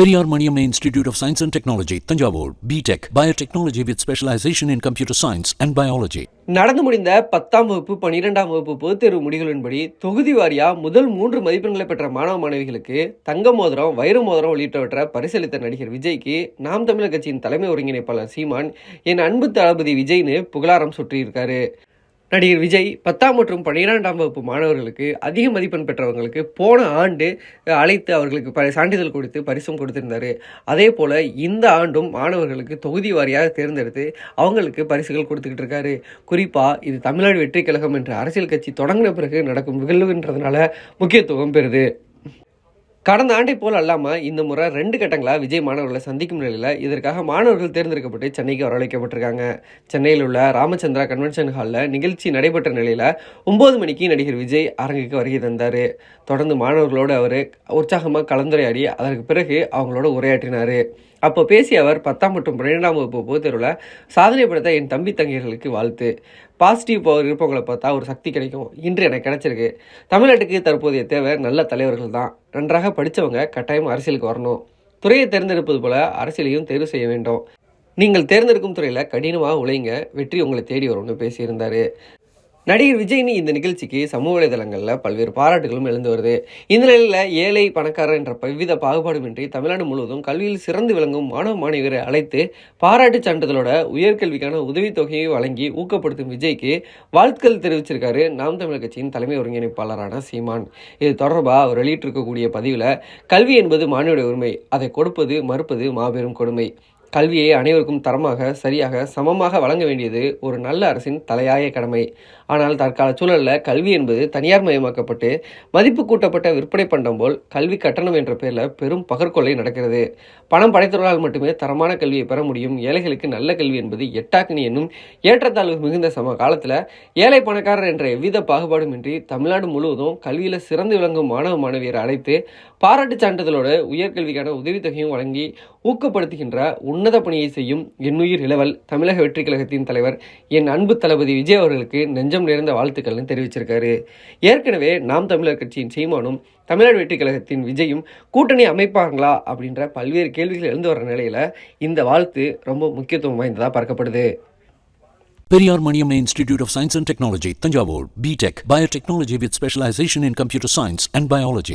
Periyar Maniam institute of science and technology Thanjavur B Tech biotechnology with specialization in computer science and biology நடந்து முடிந்த பத்தாம் வகுப்பு பன்னிரெண்டாம் வகுப்பு பொதுத் தேர்வு முடிவுகளின்படி தொகுதி வாரியா முதல் மூன்று மதிப்பெண்களை பெற்ற மாணவ மாணவிகளுக்கு தங்க மோதிரம் வைர மோதிரம் உள்ளிட்டவற்றை பரிசளித்த நடிகர் விஜய்க்கு நாம் தமிழர் கட்சியின் தலைமை ஒருங்கிணைப்பாளர் சீமான் என் அன்பு தளபதி விஜய்னு புகழாரம் சுற்றியிருக்காரு நடிகர் விஜய் பத்தாம் மற்றும் பன்னிரெண்டாம் வகுப்பு மாணவர்களுக்கு அதிக மதிப்பெண் பெற்றவங்களுக்கு போன ஆண்டு அழைத்து அவர்களுக்கு ப சான்றிதழ் கொடுத்து பரிசும் கொடுத்திருந்தார். அதே போல் இந்த ஆண்டும் மாணவர்களுக்கு தொகுதி வாரியாக தேர்ந்தெடுத்து அவங்களுக்கு பரிசுகள் கொடுத்துக்கிட்டு இருக்காரு. குறிப்பாக இது தமிழ்நாடு வெற்றி கழகம் என்ற அரசியல் கட்சி தொடங்கின பிறகு நடக்கும் நிகழ்வுன்றதுனால முக்கியத்துவம் பெறுது. கடந்த ஆண்டை போல் அல்லாமல் இந்த முறை ரெண்டு கட்டங்களாக விஜய் மாணவர்களை சந்திக்கும் நிலையில் இதற்காக மாணவர்கள் தேர்ந்தெடுக்கப்பட்டு சென்னைக்கு வரவழைக்கப்பட்டிருக்காங்க. சென்னையில் உள்ள ராமச்சந்திரா கன்வென்ஷன் ஹாலில் நிகழ்ச்சி நடைபெற்ற நிலையில் ஒம்பது மணிக்கு நடிகர் விஜய் அரங்குக்கு வருகை தந்தார். தொடர்ந்து மாணவர்களோடு அவர் உற்சாகமாக கலந்துரையாடி அதற்கு பிறகு அவங்களோட உரையாற்றினார். அப்போ பேசிய அவர் பத்தாம் மற்றும் பன்னிரெண்டாம் வகுப்பு பொதுத் தேர்வில் சாதனை படுத்த என் தம்பி தங்கையர்களுக்கு வாழ்த்து. பாசிட்டிவ் பவர் இருப்பவங்களை பார்த்தா ஒரு சக்தி கிடைக்கும். இன்று எனக்கு கிடைச்சிருக்கு. தமிழ்நாட்டுக்கு தற்போதைய தேவை நல்ல தலைவர்கள் தான். நன்றாக படித்தவங்க கட்டாயம் அரசியலுக்கு வரணும். துறையை தேர்ந்தெடுப்பது போல அரசியலையும் தேர்வு செய்ய வேண்டும். நீங்கள் தேர்ந்தெடுக்கும் துறையில் கடினமாக உழைங்க. வெற்றி உங்களை தேடி வரும்னு பேசியிருந்தார். நடிகர் விஜய்னு இந்த நிகழ்ச்சிக்கு சமூக வலைதளங்களில் பல்வேறு பாராட்டுகளும் எழுந்து வருது. இந்த நிலையில் ஏழை பணக்காரர் என்ற பவ்வித பாகுபாடுமின்றி தமிழ்நாடு முழுவதும் கல்வியில் சிறந்து விளங்கும் மாணவ மாணவியரை அழைத்து பாராட்டுச் சான்றிதழோட உயர்கல்விக்கான உதவித்தொகையை வழங்கி ஊக்கப்படுத்தும் விஜய்க்கு வாழ்த்துக்கள் தெரிவிச்சிருக்காரு நாம் தமிழர் கட்சியின் தலைமை ஒருங்கிணைப்பாளரான சீமான். இது தொடர்பாக அவர் வெளியிட்டிருக்கக்கூடிய பதிவில் கல்வி என்பது மாணவியுடைய உரிமை அதை கொடுப்பது மறுப்பது மாபெரும் கொடுமை. கல்வியை அனைவருக்கும் தரமாக சரியாக சமமாக வழங்க வேண்டியது ஒரு நல்ல அரசின் தலையாய கடமை. ஆனால் தற்கால சூழலில் கல்வி என்பது தனியார் மயமாக்கப்பட்டு மதிப்பு கூட்டப்பட்ட விற்பனை பண்டம் போல் கல்வி கட்டணம் என்ற பெயரில் பெரும் பகற்கொள்ளை நடக்கிறது. பணம் படைத்தவர்களால் மட்டுமே தரமான கல்வியை பெற முடியும். ஏழைகளுக்கு நல்ல கல்வி என்பது எட்டாக்கினி என்னும் ஏற்றத்தாழ்வு மிகுந்த சம காலத்தில் ஏழை பணக்காரர் என்ற எவ்வித பாகுபாடுமின்றி தமிழ்நாடு முழுவதும் கல்வியில் சிறந்து விளங்கும் மாணவ மாணவியரை அழைத்து பாராட்டுச் சான்றிதழோடு உயர்கல்விக்கான உதவித்தொகையும் வழங்கி ஊக்கப்படுத்துகின்ற உன்னத பணியை செய்யும் என்னுயிர் இளவல் தமிழக வெற்றி கழகத்தின் தலைவர் என் அன்பு தளபதி விஜய் அவர்களுக்கு நெஞ்சம் நிறைந்த வாழ்த்துக்கள்னு தெரிவிச்சிருக்காரு ஏற்கனவே நாம் தமிழர் கட்சியின் சீமானும் தமிழ்நாடு வெற்றி கழகத்தின் விஜயும் கூட்டணி அமைப்பாங்களா அப்படின்ற பல்வேறு கேள்விகள் எழுந்து வர நிலையில இந்த வாழ்த்து ரொம்ப முக்கியத்துவம் வாய்ந்ததாக பார்க்கப்படுது Periyar Maniamma Institute of Science and Technology, Tanjavur, BTech, Biotechnology with specialization in computer science and biology.